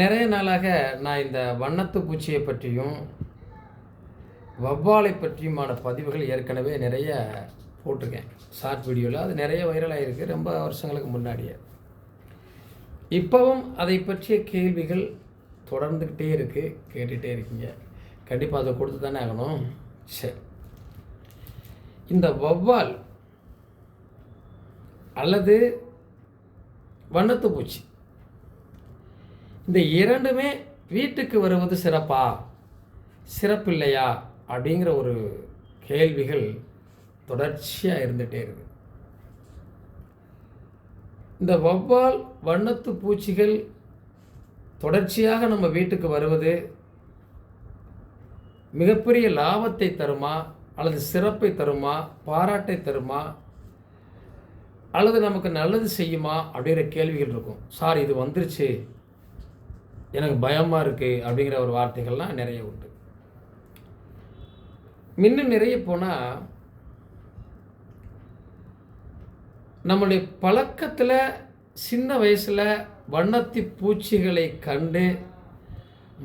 நிறைய நாளாக நான் இந்த வண்ணத்து பூச்சியை பற்றியும் வவ்வாலை பற்றியுமான பதிவுகள் ஏற்கனவே நிறைய போட்டிருக்கேன். ஷார்ட் வீடியோவில் அது நிறைய வைரலாக இருக்குது ரொம்ப வருஷங்களுக்கு முன்னாடியே. இப்போவும் அதை பற்றிய கேள்விகள் தொடர்ந்துக்கிட்டே இருக்குது கேட்டுகிட்டே இருக்கீங்க. கண்டிப்பாக அதை கொடுத்து தானே ஆகணும். சரி. இந்த வவ்வால் அல்லது வண்ணத்து பூச்சி. இந்த இரண்டுமே வீட்டுக்கு வருவது சிறப்பா? சிறப்பில்லையா? அப்படிங்கிற ஒரு கேள்விகள் தொடர்ச்சியாக இருந்துகிட்டே இருக்கு. இந்த வவ்வால் வண்ணத்து பூச்சிகள் தொடர்ச்சியாக நம்ம வீட்டுக்கு வருவது மிகப்பெரிய லாபத்தை தருமா? அல்லது சிறப்பை தருமா? பாராட்டை தருமா? அல்லது நமக்கு நல்லது செய்யுமா? அப்படிங்கிற கேள்விகள் இருக்கும். சார் இது வந்துருச்சு. எனக்கு பயமாக இருக்குது அப்படிங்கிற ஒரு வார்த்தைகள்லாம் நிறைய உண்டு. இன்னும் நிறைய போனால் நம்மளுடைய பழக்கத்தில் சின்ன வயசில் வண்ணத்தி பூச்சிகளை கண்டு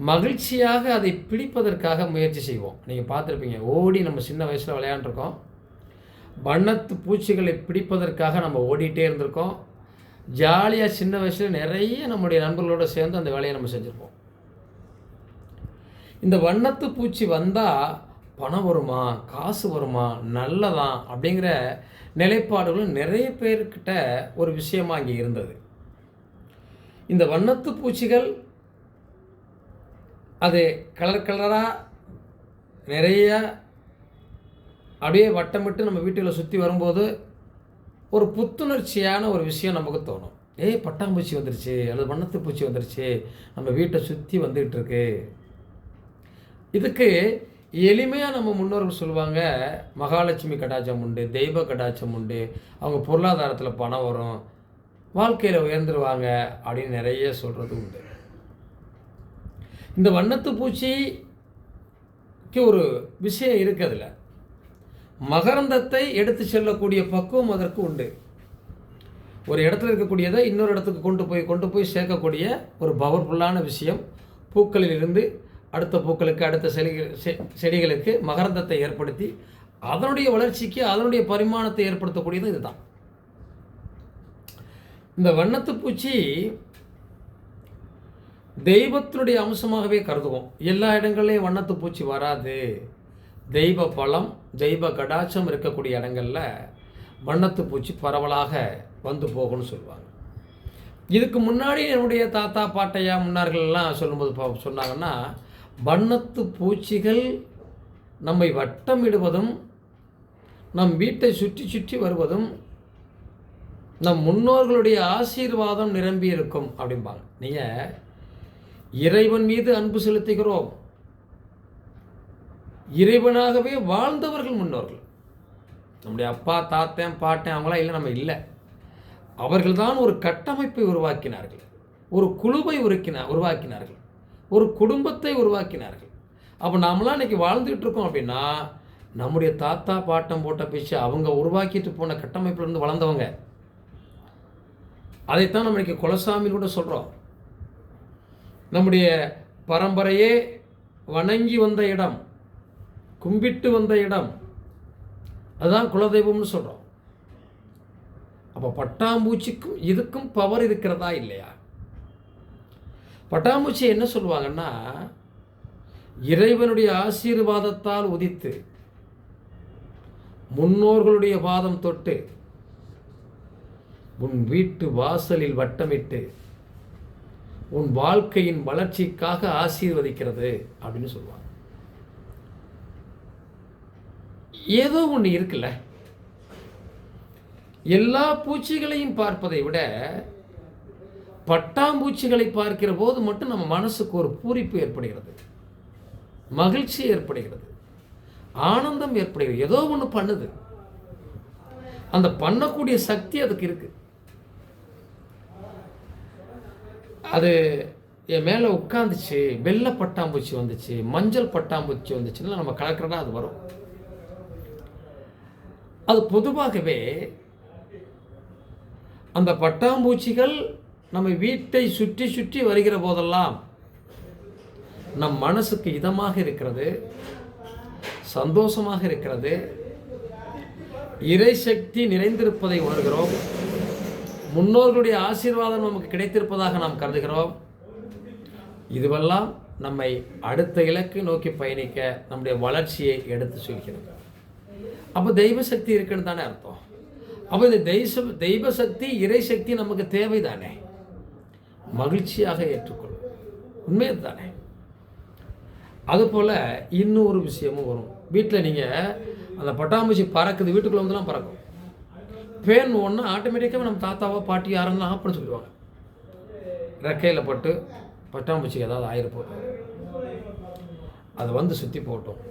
மகிழ்ச்சியாக அதை பிடிப்பதற்காக முயற்சி செய்வோம். நீங்கள் பார்த்துருப்பீங்க ஓடி நம்ம சின்ன வயசில் விளையாண்டுருக்கோம். வண்ணத்து பூச்சிகளை பிடிப்பதற்காக நம்ம ஓடிட்டே இருந்திருக்கோம். ஜாலியாக சின்ன வயசில் நிறைய நம்முடைய நண்பர்களோடு சேர்ந்து அந்த வேலையை நம்ம செஞ்சுருப்போம். இந்த வண்ணத்து பூச்சி வந்தால் பணம் வருமா காசு வருமா நல்லதான் அப்படிங்கிற நிலைப்பாடுகளும் நிறைய பேர்கிட்ட ஒரு விஷயமாக இங்கே இருந்தது. இந்த வண்ணத்து பூச்சிகள் அது கலர் கலராக நிறைய அப்படியே வட்டமிட்டு நம்ம வீட்டில் சுற்றி வரும்போது ஒரு புத்துணர்ச்சியான ஒரு விஷயம் நமக்கு தோணும். ஏய் பட்டாம்பூச்சி வந்துருச்சு அல்லது வண்ணத்து பூச்சி வந்துருச்சு நம்ம வீட்டை சுற்றி வந்துகிட்டு இருக்கு. இதுக்கு எளிமையாக நம்ம முன்னோர்கள் சொல்லுவாங்க மகாலட்சுமி கடாச்சம் உண்டு தெய்வ கடாச்சம் உண்டு அவங்க பொருளாதாரத்தில் பணம் வரும் வாழ்க்கையில் உயர்ந்துருவாங்க அப்படின்னு நிறைய சொல்கிறது உண்டு. இந்த வண்ணத்து பூச்சிக்கு ஒரு விஷயம் இருக்குது அதில். மகரந்தத்தை எடுத்து செல்லக்கூடிய பக்குவம் அதற்கு உண்டு. ஒரு இடத்துல இருக்கக்கூடியதை இன்னொரு இடத்துக்கு கொண்டு போய் கொண்டு போய் சேர்க்கக்கூடிய ஒரு பவர்ஃபுல்லான விஷயம். பூக்களில் இருந்து அடுத்த பூக்களுக்கு அடுத்த செடிகள் செ- செடிகளுக்கு மகரந்தத்தை ஏற்படுத்தி அதனுடைய வளர்ச்சிக்கு அதனுடைய பரிமாணத்தை ஏற்படுத்தக்கூடியது இதுதான். இந்த வண்ணத்து பூச்சி தெய்வத்தினுடைய அம்சமாகவே கருதுவோம். எல்லா இடங்கள்லையும் வண்ணத்து பூச்சி வராது. தெய்வ பலம் தெய்வ கடாட்சம் இருக்கக்கூடிய இடங்கள்ல வண்ணத்து பூச்சி பரவலாக வந்து போகும்னு சொல்லுவாங்க. இதுக்கு முன்னாடி என்னுடைய தாத்தா பாட்டையா முன்னார்கள் எல்லாம் சொல்லும்போது சொன்னாங்கன்னா வண்ணத்து பூச்சிகள் நம்மை வட்டமிடுவதும் நம் வீட்டை சுற்றி சுற்றி வருவதும் நம் முன்னோர்களுடைய ஆசீர்வாதம் நிரம்பி இருக்கும் அப்படிம்பாங்க. நீங்கள் இறைவன் மீது அன்பு செலுத்துகிறோம். இறைவனாகவே வாழ்ந்தவர்கள் முன்னோர்கள். நம்முடைய அப்பா தாத்தன் பாட்டன் அவங்களாம் இல்லை நம்ம இல்லை. அவர்கள்தான் ஒரு கட்டமைப்பை உருவாக்கினார்கள். ஒரு குழுவை உருக்கின உருவாக்கினார்கள். ஒரு குடும்பத்தை உருவாக்கினார்கள். அப்போ நாமலாம் இன்றைக்கி வாழ்ந்துகிட்டு இருக்கோம் அப்படின்னா நம்முடைய தாத்தா பாட்டம் போட்ட பேச்சு அவங்க உருவாக்கிட்டு போன கட்டமைப்பிலிருந்து வளர்ந்தவங்க. அதைத்தான் நம்ம இன்றைக்கி குலசாமி கூட சொல்கிறோம் நம்முடைய பரம்பரையே வணங்கி வந்த இடம். கும்பிட்டு வந்த இடம். அதுதான் குலதெய்வம்னு சொல்கிறோம் அப்போ பட்டாம்பூச்சிக்கும் இதுக்கும் பவர் இருக்கிறதா இல்லையா? பட்டாம்பூச்சி என்ன சொல்லுவாங்கன்னா இறைவனுடைய ஆசீர்வாதத்தால் உதித்து முன்னோர்களுடைய பாதம் தொட்டு உன் வீட்டு வாசலில் வட்டமிட்டு உன் வாழ்க்கையின் வளர்ச்சிக்காக ஆசீர்வதிக்கிறது அப்படின்னு சொல்லுவாங்க. ஏதோ ஒன்று இருக்குல்ல. எல்லா பூச்சிகளையும் பார்ப்பதை விட பட்டாம்பூச்சிகளை பார்க்கிற போது மட்டும் நம்ம மனசுக்கு ஒரு பூரிப்பு ஏற்படுகிறது. மகிழ்ச்சி ஏற்படுகிறது. ஆனந்தம் ஏற்படுகிறது. ஏதோ ஒன்று பண்ணுது. அந்த பண்ணக்கூடிய சக்தி அதுக்கு இருக்கு. அது என் மேலே உட்காந்துச்சு வெள்ளை பட்டாம்பூச்சி வந்துச்சு மஞ்சள் பட்டாம்பூச்சி வந்துச்சுன்னா நம்ம கலக்கிறனா அது வரும். அது பொதுவாகவே அந்த பட்டாம்பூச்சிகள் நம்ம வீட்டை சுற்றி சுற்றி வருகிற போதெல்லாம் நம் மனசுக்கு இதமாக இருக்கிறது சந்தோஷமாக இருக்கிறது. இறை சக்தி நிறைந்திருப்பதை உணர்கிறோம். முன்னோர்களுடைய ஆசீர்வாதம் நமக்கு கிடைத்திருப்பதாக நாம் கருதுகிறோம். இதுவெல்லாம் நம்மை அடுத்த இலக்கு நோக்கி பயணிக்க நம்முடைய வளர்ச்சியை எடுத்து சொல்கிறது. அப்போ தெய்வ சக்தி இருக்குன்னு தானே அர்த்தம். அப்போ இந்த தெய்வ தெய்வ சக்தி இறை சக்தி நமக்கு தேவைதானே? மகிழ்ச்சியாக ஏற்றுக்கொள்ளும். உண்மையை தானே அதுபோல் இன்னொரு விஷயமும் வரும். வீட்டில் நீங்கள் அந்த பட்டாம்பூச்சி பறக்குது வீட்டுக்குள்ளே வந்துலாம் பறக்கும். பேன் ஒன்று ஆட்டோமேட்டிக்காக நம்ம தாத்தாவோ பாட்டி யாரெல்லாம் ஆஃப் சொல்லுவாங்க ரெக்கையில் பட்டு பட்டாம்பூச்சி ஏதாவது ஆயிருப்போம் அது வந்து சுற்றி போட்டோம்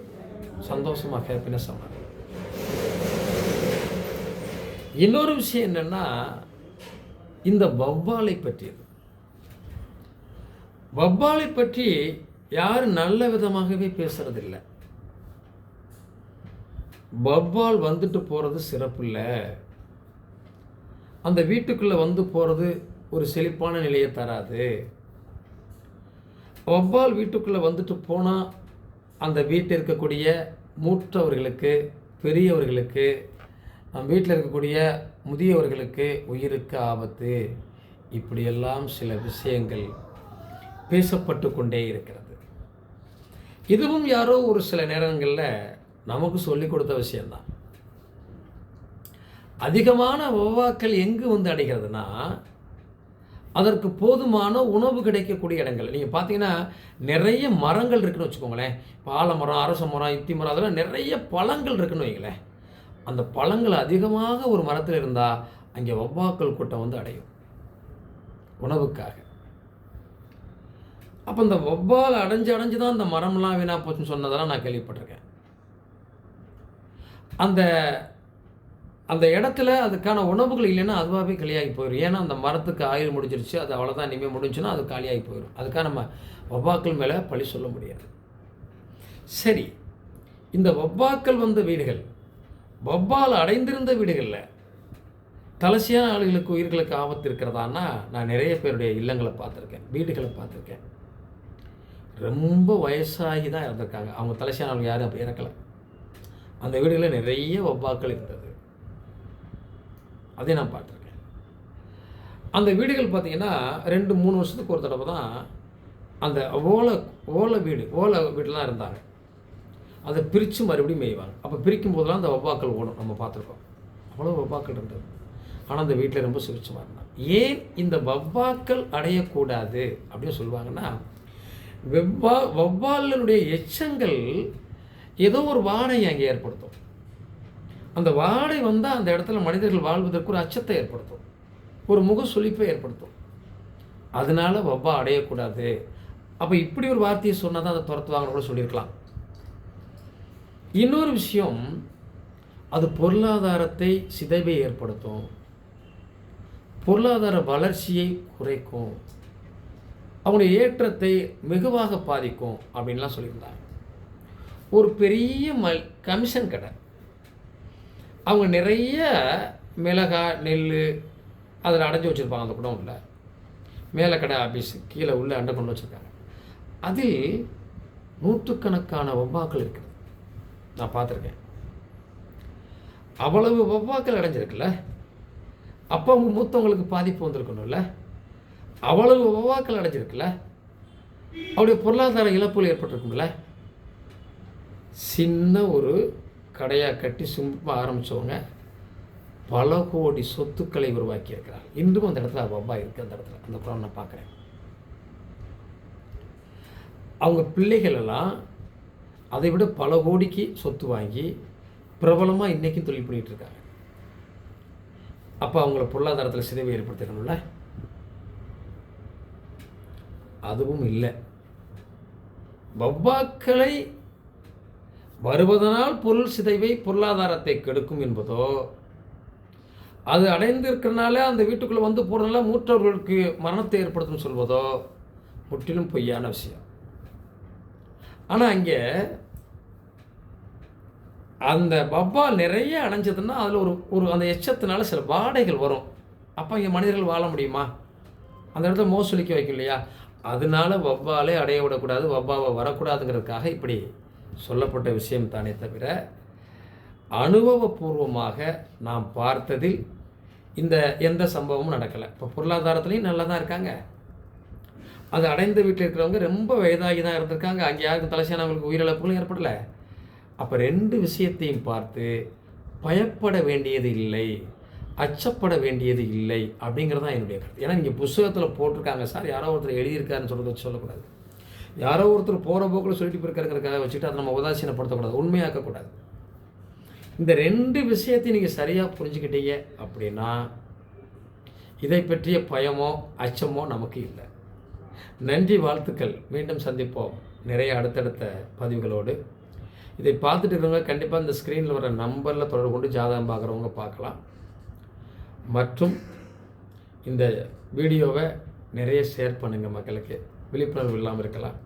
சந்தோஷமாக ஹாப்பினஸ் ஆனாங்க இன்னொரு விஷயம் என்னென்னா இந்த வவ்வாலை பற்றியது. வவ்வாலை பற்றி யாரும் நல்ல விதமாகவே பேசுறதில்லை. வவ்வால் வந்துட்டு போகிறது சிறப்பு இல்லை. அந்த வீட்டுக்குள்ளே வந்து போகிறது ஒரு செழிப்பான நிலையை தராது. வவ்வால் வீட்டுக்குள்ளே வந்துட்டு போனால் அந்த வீட்டில் இருக்கக்கூடிய மூற்றவர்களுக்கு பெரியவர்களுக்கு நம் வீட்டில் இருக்கக்கூடிய முதியவர்களுக்கு உயிருக்கு ஆபத்து. இப்படியெல்லாம் சில விஷயங்கள் பேசப்பட்டு கொண்டே இருக்கிறது. இதுவும் யாரோ ஒரு சில நேரங்களில் நமக்கு சொல்லிக் கொடுத்த விஷயந்தான் அதிகமான வவ்வாக்கள் எங்கு வந்து அடைகிறதுனா அதற்கு போதுமான உணவு கிடைக்கக்கூடிய இடங்கள். நீங்கள் பார்த்தீங்கன்னா நிறைய மரங்கள் இருக்குன்னு வச்சுக்கோங்களேன். இப்போ ஆலமரம் அரச மரம் இத்தி மரம் அதெல்லாம் நிறைய பழங்கள் இருக்குன்னு வைங்களேன். அந்த பழங்கள் அதிகமாக ஒரு மரத்தில் இருந்தால் அங்கே வவ்வாக்கள் கூட்டம் வந்து அடையும். உணவுக்காக. அப்போ இந்த வவ்வால் அடைஞ்சு அடைஞ்சு தான் அந்த மரம்லாம் வீணாக போச்சுன்னு சொன்னதெல்லாம் நான் கேள்விப்பட்டிருக்கேன். அந்த அந்த இடத்துல அதுக்கான உணவுகள் இல்லைன்னா அதுவாகவே காலியாகி போயிடும் ஏன்னா அந்த மரத்துக்கு ஆயுள் முடிஞ்சிருச்சு அது அவ்வளோதான் இனிமேல் முடிஞ்சுன்னா அது காலியாகி போயிடும் அதுக்காக நம்ம வவ்வாக்கள் மேலே பழி சொல்ல முடியாது. சரி இந்த வவ்வாக்கள் வந்த வீடுகள் வவ்வால் அடைந்திருந்த வீடுகளில் தலசியான ஆளுகளுக்கு உயிர்களுக்கு ஆபத்து இருக்கிறதான்னா நான் நிறைய பேருடைய இல்லங்களை பார்த்துருக்கேன் வீடுகளை பார்த்துருக்கேன். ரொம்ப வயசாகி தான் இறந்துருக்காங்க. அவங்க தலைசியான ஆளுங்க யாரும் அப்போ இறக்கலை. அந்த வீடுகளில் நிறைய வவ்வாக்கள் இருந்தது. அதே நான் பார்த்துருக்கேன். அந்த வீடுகள் பார்த்தீங்கன்னா ரெண்டு மூணு வருஷத்துக்கு ஒரு தடவை தான் அந்த ஓலை ஓலை வீடு ஓலை வீட்டில் இருந்தாங்க. அதை பிரித்து மறுபடியும் மேய்வாங்க. அப்போ பிரிக்கும் போதெல்லாம் அந்த வவ்வாக்கள் ஓடும். நம்ம பார்த்துருக்கோம். அவ்வளோ வவ்வாக்கள் இருந்தது. ஆனால் அந்த வீட்டில் ரொம்ப சுபிச்சமாக இருந்தாங்க. ஏன் இந்த வவ்வாக்கள் அடையக்கூடாது அப்படின்னு சொல்லுவாங்கன்னா வெவ்வா வவ்வாலினுடைய எச்சங்கள் ஏதோ ஒரு வாடையை அங்கே ஏற்படுத்தும். அந்த வாடை வந்தால் அந்த இடத்துல மனிதர்கள் வாழ்வதற்கு ஒரு அச்சத்தை ஏற்படுத்தும். ஒரு முக சுழிப்பை ஏற்படுத்தும். அதனால வவ்வா அடையக்கூடாது. அப்போ இப்படி ஒரு வார்த்தையை சொன்னால் தான் அதை துரத்துவாங்கன்னு கூட சொல்லியிருக்கலாம். இன்னொரு விஷயம் அது பொருளாதாரத்தை சிதைவை ஏற்படுத்தும். பொருளாதார வளர்ச்சியை குறைக்கும். அவங்களுடைய ஏற்றத்தை வெகுவாக பாதிக்கும் அப்படின்லாம் சொல்லியிருந்தாங்க. ஒரு பெரிய மல் கமிஷன் கடை. அவங்க நிறைய மிளகாய் நெல் அதில் அடைஞ்சு வச்சுருப்பாங்க அந்த குடோனில் மேலே கடை ஆஃபீஸ் கீழே உள்ளே அண்டை கொண்டு வச்சுருக்காங்க. அதில் நூற்றுக்கணக்கான ஒம்பாக்கள் இருக்குது. நான் பார்த்துருக்கேன். அவ்வளவு வவ்வாக்கள் அடைஞ்சிருக்குல்ல? அப்போ அவங்க மூத்தவங்களுக்கு பாதிப்பு வந்திருக்கணும்ல? அவ்வளவு வவ்வாக்கள் அடைஞ்சிருக்குல்ல? அவருடைய பொருளாதார இழப்புகள் ஏற்பட்டிருக்கும்ல? சின்ன ஒரு கடையாக கட்டி சும்மா ஆரம்பித்தவங்க பல கோடி சொத்துக்களை உருவாக்கியிருக்கிறார். இன்றும் அந்த இடத்துல வவ்வா இருக்குது அந்த இடத்துல. அந்த குரம் நான் பார்க்குறேன். அவங்க பிள்ளைகள் எல்லாம் அதை விட பல கோடிக்கு சொத்து வாங்கி பிரபலமாக இன்றைக்கும் தொழில் பண்ணிகிட்டு இருக்காங்க அப்போ அவங்கள பொருளாதாரத்தில் சிதைவை ஏற்படுத்திக்கணும்ல? அதுவும் இல்லை. வவ்வாக்களை வருவதனால் பொருள் சிதைவை பொருளாதாரத்தை கெடுக்கும் என்பதோ அது அடைந்திருக்கிறனால அந்த வீட்டுக்குள்ளே வந்து போகிறதுனால மூற்றவர்களுக்கு மரணத்தை ஏற்படுத்தும் சொல்வதோ முற்றிலும் பொய்யான விஷயம். ஆனால் அங்கே அந்த வவ்வா நிறைய அடைஞ்சதுன்னா அதில் ஒரு ஒரு அந்த எச்சத்தினால சில வாடைகள் வரும். அப்போ இங்கே மனிதர்கள் வாழ முடியுமா? அந்த இடத்துல மோசலிக்க வைக்கும் இல்லையா? அதனால வவ்வாலே அடைய விடக்கூடாது வவ்வாவை வரக்கூடாதுங்கிறதுக்காக இப்படி சொல்லப்பட்ட விஷயம் தானே தவிர அனுபவபூர்வமாக நாம் பார்த்ததில் இந்த எந்த சம்பவமும் நடக்கலை. இப்போ பொருளாதாரத்துலேயும் நல்லா தான் இருக்காங்க. அது அடைந்த வீட்டில் இருக்கிறவங்க ரொம்ப வயதாகி தான் இருந்திருக்காங்க. அங்கே யாருக்கும் தலைசியானவங்களுக்கு உயிரிழப்புகளும் ஏற்படலை. அப்போ ரெண்டு விஷயத்தையும் பார்த்து பயப்பட வேண்டியது இல்லை அச்சப்பட வேண்டியது இல்லை அப்படிங்கிறது தான் என்னுடைய கருத்து. ஏன்னா நீங்கள் புஸ்தகத்தில் போட்டிருக்காங்க சார். யாரோ ஒருத்தர் எழுதியிருக்காருன்னு சொல்கிறத வச்சு சொல்லக்கூடாது. யாரோ ஒருத்தர் போகிற போக்கில் சொல்லிட்டு போயிருக்காருங்கிறக்காக வச்சுட்டு அதை நம்ம உதாசீனப்படுத்தக்கூடாது உண்மையாக்கக்கூடாது. இந்த ரெண்டு விஷயத்தையும் நீங்கள் சரியாக புரிஞ்சுக்கிட்டீங்க அப்படின்னா இதை பற்றிய பயமோ அச்சமோ நமக்கு இல்லை. நன்றி வாழ்த்துக்கள். மீண்டும் சந்திப்போம். நிறைய அடுத்தடுத்த பதிவுகளோடு. இதை பார்த்துட்டு இருக்கிறவங்க கண்டிப்பாக இந்த ஸ்க்ரீனில் வர நம்பரில் தொடர்பு கொண்டு ஜாதகம் பார்க்குறவங்க பார்க்கலாம். மற்றும் இந்த வீடியோவை நிறைய ஷேர் பண்ணுங்கள் மக்களுக்கு. விழிப்புணர்வு இல்லாமல் இருக்கலாம்.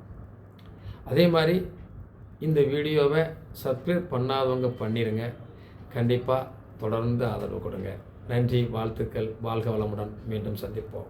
அதே மாதிரி இந்த வீடியோவை சப்ஸ்கிரைப் பண்ணாதவங்க பண்ணிடுங்க கண்டிப்பாக தொடர்ந்து ஆதரவு கொடுங்க. நன்றி வாழ்த்துக்கள். வாழ்க வளமுடன். மீண்டும் சந்திப்போம்.